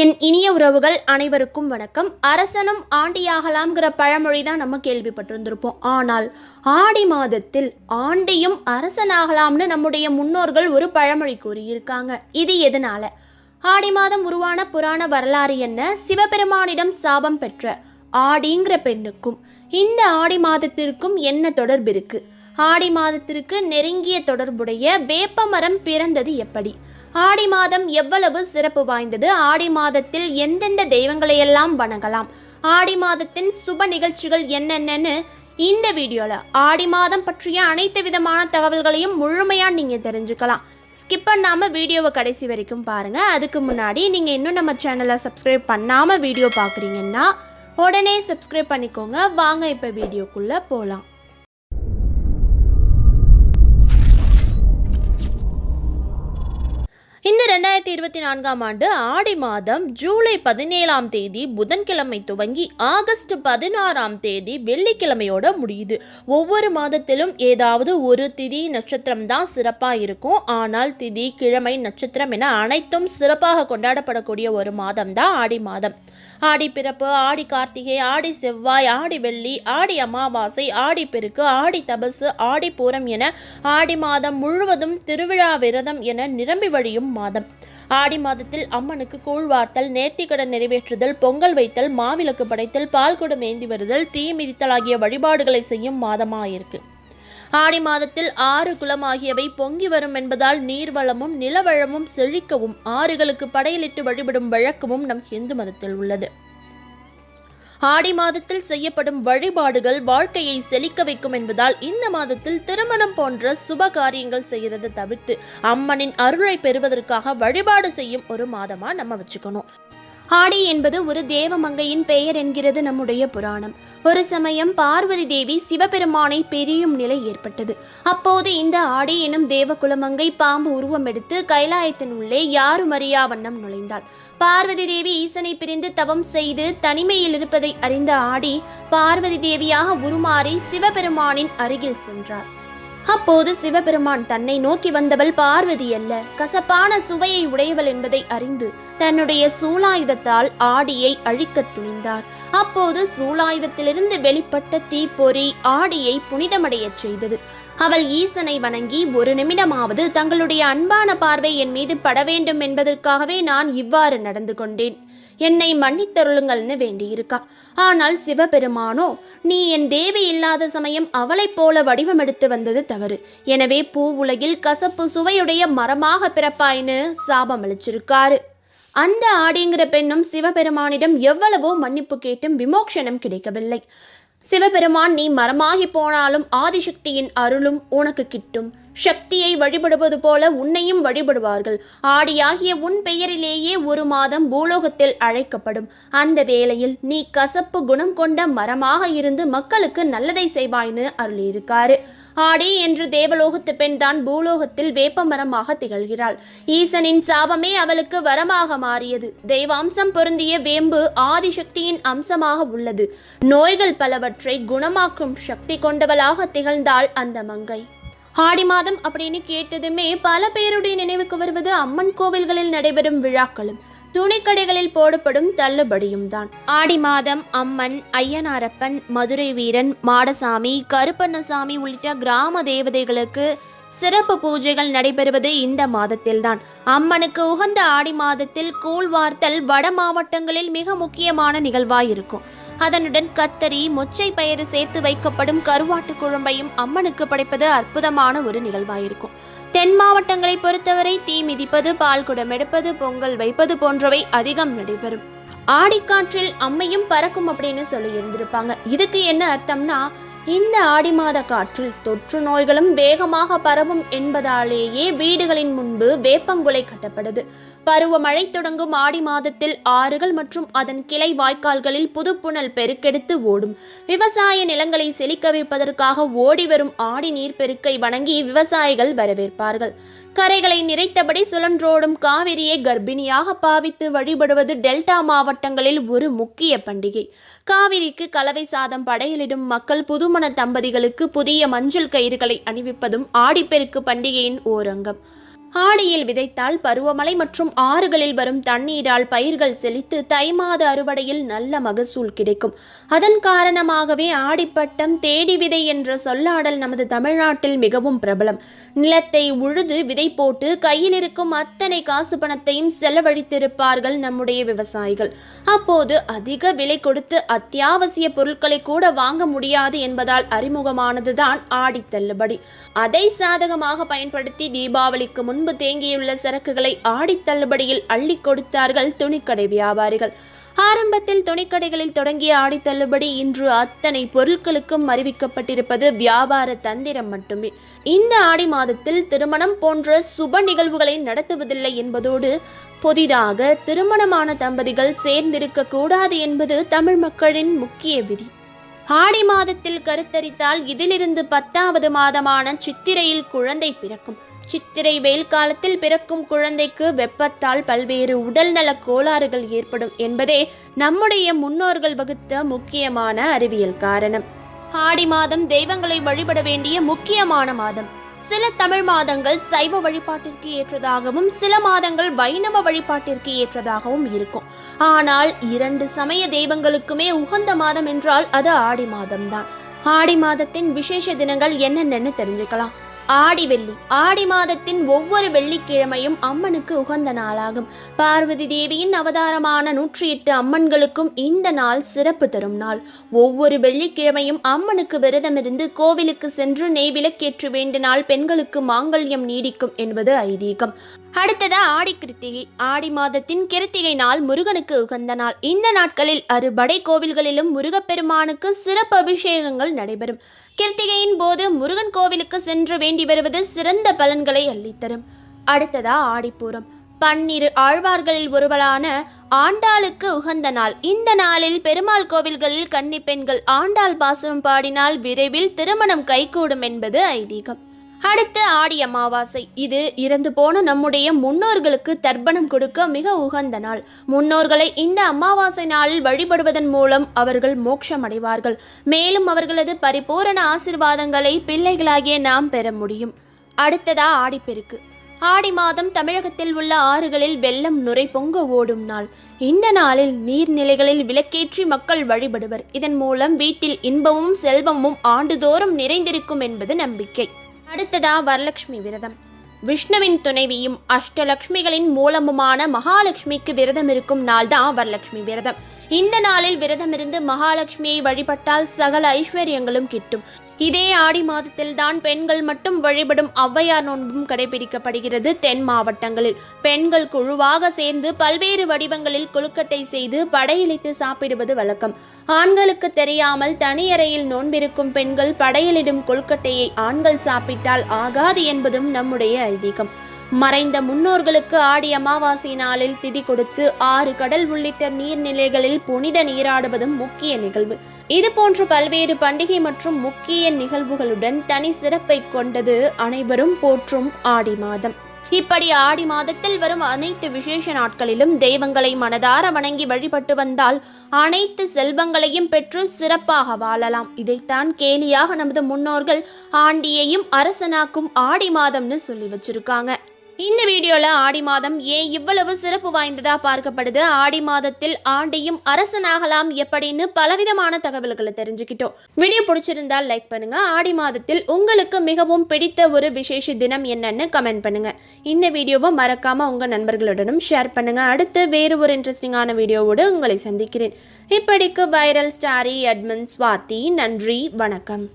என் இனிய உறவுகள் அனைவருக்கும் வணக்கம். அரசனும் ஆண்டியாகலாம்ங்கிற பழமொழி தான் நம்ம கேள்விப்பட்டிருந்திருப்போம். ஆனால் ஆடி மாதத்தில் ஆண்டியும் அரசனாகலாம்னு நம்முடைய முன்னோர்கள் ஒரு பழமொழி கூறியிருக்காங்க. இது எதனால? ஆடி மாதம் உருவான புராண வரலாறு என்ன? சிவபெருமானிடம் சாபம் பெற்ற ஆடிங்கிற பெண்ணுக்கும் இந்த ஆடி மாதத்திற்கும் என்ன தொடர்பு இருக்கு ஆடி மாதத்திற்கு நெருங்கிய தொடர்புடைய வேப்பமரம் பிறந்தது எப்படி? ஆடி மாதம் எவ்வளவு சிறப்பு வாய்ந்தது? ஆடி மாதத்தில் எந்தெந்த தெய்வங்களையெல்லாம் வணங்கலாம்? ஆடி மாதத்தின் சுப நிகழ்ச்சிகள் என்னென்னன்னு இந்த வீடியோவில் ஆடி மாதம் பற்றிய அனைத்து விதமான தகவல்களையும் முழுமையாக நீங்கள் தெரிஞ்சுக்கலாம். ஸ்கிப் பண்ணாமல் வீடியோவை கடைசி வரைக்கும் பாருங்கள் அதுக்கு முன்னாடி நீங்கள் இன்னும் நம்ம சேனலை சப்ஸ்கிரைப் பண்ணாமல் வீடியோ பார்க்குறீங்கன்னா உடனே சப்ஸ்கிரைப் பண்ணிக்கோங்க. வாங்க இப்போ வீடியோக்குள்ளே போகலாம் ரெண்டாயிரத்தி இருபத்தி நான்காம் ஆண்டு ஆடி மாதம் ஜூலை பதினேழாம் தேதி புதன்கிழமை துவங்கி ஆகஸ்ட் பதினாறாம் தேதி வெள்ளிக்கிழமையோட முடியுது. ஒவ்வொரு மாதத்திலும் ஏதாவது ஒரு திதி நட்சத்திரம் தான் சிறப்பாக இருக்கும். ஆனால் திதி கிழமை நட்சத்திரம் என அனைத்தும் சிறப்பாக கொண்டாடப்படக்கூடிய ஒரு மாதம் தான் ஆடி மாதம். ஆடி பிறப்பு ஆடி கார்த்திகை ஆடி செவ்வாய் ஆடி வெள்ளி ஆடி அமாவாசை ஆடி பெருக்கு ஆடி தபசு ஆடி பூரம் என ஆடி மாதம் முழுவதும் திருவிழா விரதம் என நிரம்பி வழியும் மாதம். ஆடி மாதத்தில் அம்மனுக்கு கூழ்வார்த்தல் நேர்த்திக்கடன் நிறைவேற்றுதல் பொங்கல் வைத்தல் மாவிளக்கு படைத்தல் பால்குடம் ஏந்தி வருதல் தீ மிதித்தல் ஆகிய வழிபாடுகளை செய்யும் மாதமாயிருக்கு. ஆடி மாதத்தில் ஆறு குளம் ஆகியவை பொங்கி வரும் என்பதால் நீர்வளமும் நிலவளமும் செழிக்கவும் ஆறுகளுக்கு படையலிட்டு வழிபடும் வழக்கமும் நம் இந்து மதத்தில் உள்ளது. ஆடி மாதத்தில் செய்யப்படும் வழிபாடுகள் வாழ்க்கையை செழிக்க வைக்கும் என்பதால் இந்த மாதத்தில் திருமணம் போன்ற சுப காரியங்கள் செய்யறதை தவிர்த்து அம்மனின் அருளை பெறுவதற்காக வழிபாடு செய்யும் ஒரு மாதமா நம்ம வச்சுக்கணும். ஆடி என்பது ஒரு தேவமங்கையின் பெயர் என்கிறது நம்முடைய புராணம். ஒரு சமயம் பார்வதி தேவி சிவபெருமானை பெரியும் நிலை ஏற்பட்டது. அப்போது இந்த ஆடி எனும் தேவகுலமங்கை பாம்பு உருவம் எடுத்து கைலாயத்தின் உள்ளே யாரும் அறியா வண்ணம் நுழைந்தாள். பார்வதி தேவி ஈசனை பிரிந்து தவம் செய்து தனிமையில் இருப்பதை அறிந்த ஆடி பார்வதி தேவியாக உருமாறி சிவபெருமானின் அருகில் சென்றார் அப்போது சிவபெருமான் தன்னை நோக்கி வந்தவள் பார்வதி அல்ல. கசப்பான சுவையை உடையவள் என்பதை அறிந்து தன்னுடைய சூலாயுதத்தால் ஆடியை அழிக்கத் துணிந்தார். அப்போது சூலாயுதத்திலிருந்து வெளிப்பட்ட தீப்பொறி ஆடியை புனிதமடையச் செய்தது. அவள் ஈசனை வணங்கி ஒரு நிமிடமாவது தங்களுடைய அன்பான பார்வை என் மீது பட வேண்டும் என்பதற்காகவே நான் இவ்வாறு நடந்து கொண்டேன். என்னை மன்னித்தருளுங்கள்னு வேண்டியிருக்கா. ஆனால் சிவபெருமானோ நீ என் தேவி இல்லாத சமயம் அவளைப் போல வடிவமெடுத்து வந்தது தவறு. எனவே பூ உலகில் கசப்பு சுவையுடைய மரமாக பிறப்பாயின்னு சாபம் அளிச்சிருக்காரு. அந்த ஆடிங்கிற பெண்ணும் சிவபெருமானிடம் எவ்வளவோ மன்னிப்பு கேட்டும் விமோக்ஷனம் கிடைக்கவில்லை. சிவபெருமான் நீ மரமாகி போனாலும் ஆதிசக்தியின் அருளும் உனக்கு கிட்டும். சக்தியை வழிபடுவது போல உன்னையும் வழிபடுவார்கள். ஆடியாகிய உன் பெயரிலேயே ஒரு மாதம் பூலோகத்தில் அழைக்கப்படும். அந்த வேளையில் நீ கசப்பு குணம் கொண்ட மரமாக இருந்து மக்களுக்கு நல்லதை செய்வாய்னு அருளியிருக்காரு. ஆடி என்று தேவலோகத்து பெண் தான் பூலோகத்தில் வேப்பமரமாக திகழ்கிறாள். ஈசனின் சாபமே அவளுக்கு வரமாக மாறியது. தெய்வாம்சம் பொருந்திய வேம்பு ஆதிசக்தியின் அம்சமாக உள்ளது. நோய்கள் பலவற்றை குணமாக்கும் சக்தி கொண்டவளாக திகழ்ந்தாள் அந்த மங்கை. ஆடி மாதம் அப்படின்னு கேட்டதுமே பல பேருடைய நினைவுக்கு வருவது அம்மன் கோவில்களில் நடைபெறும் விழாக்களும். துணிக்கடைகளில் போடப்படும் தள்ளுபடியும் தான் ஆடி மாதம் அம்மன் ஐயனாரப்பன் மதுரை வீரன் மாடசாமி கருப்பண்ணசாமி உள்ளிட்ட கிராம தேவதைகளுக்கு சிறப்பு பூஜைகள் நடைபெறுவது இந்த மாதத்தில்தான். அம்மனுக்கு உகந்த ஆடி மாதத்தில் கூழ் வார்த்தல் வட மாவட்டங்களில் மிக முக்கியமான நிகழ்வாயிருக்கும். அதனுடன் கத்தரி மொச்சை பயிறு சேர்த்து வைக்கப்படும் கருவாட்டு குழம்பையும் அம்மனுக்கு படைப்பது அற்புதமான ஒரு நிகழ்வாயிருக்கும். தென் மாவட்டங்களை பொறுத்தவரை தீ மிதிப்பது பால் குடம் எடுப்பது பொங்கல் வைப்பது போன்றவை அதிகம் நடைபெறும். ஆடிக்காற்றில் அம்மையும் பறக்கும் அப்படின்னு சொல்லி இருந்திருப்பாங்க. இதுக்கு என்ன அர்த்தம்னா இந்த ஆடி மாத காற்றில் தொற்று நோய்களும் வேகமாக பரவும் என்பதாலேயே வீடுகளின் முன்பு வேப்பங்குலை கட்டப்படுது. பருவமழை தொடங்கும் ஆடி மாதத்தில் ஆறுகள் மற்றும் அதன் கிளை வாய்க்கால்களில் புதுப்புணல் பெருக்கெடுத்து ஓடும். விவசாய நிலங்களை செழிக்க வைப்பதற்காக ஓடி வரும் ஆடி நீர்ப்பெருக்கை வணங்கி விவசாயிகள் வரவேற்பார்கள். கரைகளை நிறைத்தபடி சுழன்றோடும் காவிரியை கர்ப்பிணியாக பாவித்து வழிபடுவது டெல்டா மாவட்டங்களில் ஒரு முக்கிய பண்டிகை. காவிரிக்கு கலவை சாதம் படையலிடும் மக்கள் புதுமண தம்பதிகளுக்கு புதிய மஞ்சள் கயிறுகளை அணிவிப்பதும் ஆடிப்பெருக்கு பண்டிகையின் ஓரங்கம். ஆடியில் விதைத்தால் பருவமழை மற்றும் ஆறுகளில் வரும் தண்ணீரால் பயிர்கள் செழித்து தை மாத அறுவடையில் நல்ல மகசூல் கிடைக்கும். அதன் காரணமாகவே ஆடிப்பட்டம் தேடி விதை என்ற சொல்லாடல் நமது தமிழ்நாட்டில் மிகவும் பிரபலம். நிலத்தை உழுது விதை போட்டு கையில் இருக்கும் அத்தனை காசு பணத்தையும் செலவழித்திருப்பார்கள் நம்முடைய விவசாயிகள். அப்போது அதிக விலை கொடுத்து அத்தியாவசிய பொருட்களை கூட வாங்க முடியாது என்பதால் அறிமுகமானதுதான் ஆடி தள்ளுபடி. அதை சாதகமாக பயன்படுத்தி தீபாவளிக்கு முன் முன்பு தேங்கியுள்ள சரக்குகளை ஆடித் தள்ளுபடியில் அள்ளி கொடுத்தார்கள் துணிக்கடை வியாபாரிகள். ஆரம்பத்தில் துணிக்கடைகளில் தொடங்கிய ஆடித்தள்ளுபடி இன்று அத்தனை பொருட்களுக்கும் அறிவிக்கப்பட்டிருப்பது வியாபார தந்திரம் மட்டுமே. இந்த ஆடி மாதத்தில் திருமணம் போன்ற சுப நிகழ்வுகளை நடத்துவதில்லை என்பதோடு புதிதாக திருமணமான தம்பதிகள் சேர்ந்திருக்க கூடாது என்பது தமிழ் மக்களின் முக்கிய விதி. ஆடி மாதத்தில் கருத்தரித்தால் இதிலிருந்து பத்தாவது மாதமான சித்திரையில் குழந்தை பிறக்கும். சித்திரை வெயில் காலத்தில் பிறக்கும் குழந்தைக்கு வெப்பத்தால் பல்வேறு உடல்நல கோளாறுகள் ஏற்படும் என்பதே நம்முடைய முன்னோர்கள் வகுத்த முக்கியமான அறிவியல் காரணம். ஆடி மாதம் தெய்வங்களை வழிபட வேண்டிய முக்கியமான மாதம். சில தமிழ் மாதங்கள் சைவ வழிபாட்டிற்கு ஏற்றதாகவும் சில மாதங்கள் வைணவ வழிபாட்டிற்கு ஏற்றதாகவும் இருக்கும். ஆனால் இரண்டு சமய தெய்வங்களுக்குமே உகந்த மாதம் என்றால் அது ஆடி மாதம்தான். ஆடி மாதத்தின் விசேஷ தினங்கள் என்னென்னு தெரிஞ்சுக்கலாம். ஆடி வெள்ளி. ஆடி மாதத்தின் ஒவ்வொரு வெள்ளிக்கிழமையும் அம்மனுக்கு உகந்த நாளாகும். பார்வதி தேவியின் அவதாரமான நூற்றி எட்டு அம்மன்களுக்கும் இந்த நாள் சிறப்பு தரும் நாள். ஒவ்வொரு வெள்ளிக்கிழமையும் அம்மனுக்கு விரதமிருந்து கோவிலுக்கு சென்று நெய் விளக்கேற்று வேண்டினால் பெண்களுக்கு மாங்கல்யம் நீடிக்கும் என்பது ஐதீகம். அடுத்ததா ஆடி கிருத்திகை ஆடி மாதத்தின் கிருத்திகை நாள் முருகனுக்கு உகந்த நாள். இந்த நாட்களில் அறுபடை கோவில்களிலும் முருகப்பெருமானுக்கு சிறப்பு அபிஷேகங்கள் நடைபெறும். கிருத்திகையின் போது முருகன் கோவிலுக்கு சென்று வேண்டி வருவது சிறந்த பலன்களை அள்ளித்தரும். அடுத்ததா ஆடிப்பூரம். பன்னிரு ஆழ்வார்களில் ஒருவரான ஆண்டாளுக்கு உகந்த நாள். இந்த நாளில் பெருமாள் கோவில்களில் கன்னி பெண்கள் ஆண்டாள் பாசுரம் பாடினால் விரைவில் திருமணம் கைகூடும் என்பது ஐதீகம். அடுத்து ஆடி அமாவாசை. இது இறந்து போன நம்முடைய முன்னோர்களுக்கு தர்ப்பணம் கொடுக்க மிக உகந்த நாள். முன்னோர்களை இந்த அமாவாசை நாளில் வழிபடுவதன் மூலம் அவர்கள் மோட்சம் அடைவார்கள் மேலும் அவர்களது பரிபூரண ஆசிர்வாதங்களை பிள்ளைகளாகிய நாம் பெற முடியும். அடுத்ததா ஆடிப்பெருக்கு. ஆடி மாதம் தமிழகத்தில் உள்ள ஆறுகளில் வெள்ளம் நுரை பொங்க ஓடும் நாள். இந்த நாளில் நீர்நிலைகளில் விளக்கேற்றி மக்கள் வழிபடுவர். இதன் மூலம் வீட்டில் இன்பமும் செல்வமும் ஆண்டுதோறும் நிறைந்திருக்கும் என்பது நம்பிக்கை. அடுத்ததா வரலட்சுமி விரதம். விஷ்ணுவின் துணைவியும் அஷ்டலக்ஷ்மிகளின் மூலமுமான மகாலட்சுமிக்கு விரதம் இருக்கும் நாள் தான் வரலட்சுமி விரதம். இந்த நாளில் விரதமிருந்து மகாலட்சுமியை வழிபட்டால் சகல ஐஸ்வர்யங்களும் கிட்டும். இதே ஆடி மாதத்தில் தான் பெண்கள் மட்டும் வழிபடும் ஔவையார் நோன்பும் கடைபிடிக்கப்படுகிறது தென் மாவட்டங்களில். பெண்கள் குழுவாக சேர்ந்து பல்வேறு வடிவங்களில் கொழுக்கட்டை செய்து படையலிட்டு சாப்பிடுவது வழக்கம். ஆண்களுக்கு தெரியாமல் தனியறையில் நோன்பிருக்கும் பெண்கள் படையலிடும் கொழுக்கட்டையை ஆண்கள் சாப்பிட்டால் ஆகாது என்பதும் நம்முடைய ஐதீகம். மறைந்த முன்னோர்களுக்கு ஆடி அமாவாசை நாளில் திதி கொடுத்து ஆறு கடல் உள்ளிட்ட நீர்நிலைகளில் புனித நீராடுவதும் முக்கிய நிகழ்வு. இது போன்ற பல்வேறு பண்டிகை மற்றும் முக்கிய நிகழ்வுகளுடன் தனி சிறப்பை கொண்டது அனைவரும் போற்றும் ஆடி மாதம். இப்படி ஆடி மாதத்தில் வரும் அனைத்து விசேஷ நாட்களிலும் தெய்வங்களை மனதார வணங்கி வழிபட்டு வந்தால் அனைத்து செல்வங்களையும் பெற்று சிறப்பாக வாழலாம். இதைத்தான் கேலியாக நமது முன்னோர்கள் ஆண்டியையும் அரசனாக்கும் ஆடி மாதம்னு சொல்லி வச்சிருக்காங்க. இந்த வீடியோவில் ஆடி மாதம் ஏன் இவ்வளவு சிறப்பு வாய்ந்ததாக பார்க்கப்படுது? ஆடி மாதத்தில் ஆண்டியும் அரசனாகலாம் எப்படின்னு பலவிதமான தகவல்களை தெரிஞ்சுக்கிட்டோம். வீடியோ பிடிச்சிருந்தால் லைக் பண்ணுங்க. ஆடி மாதத்தில் உங்களுக்கு மிகவும் பிடித்த ஒரு விசேஷ தினம் என்னன்னு கமெண்ட் பண்ணுங்க. இந்த வீடியோவை மறக்காம உங்க நண்பர்களுடனும் ஷேர் பண்ணுங்க. அடுத்து வேறு ஒரு இன்ட்ரெஸ்டிங்கான வீடியோவோடு உங்களை சந்திக்கிறேன். இப்படிக்கு வைரல் ஸ்டாரி அட்மன் ஸ்வாதி நன்றி வணக்கம்.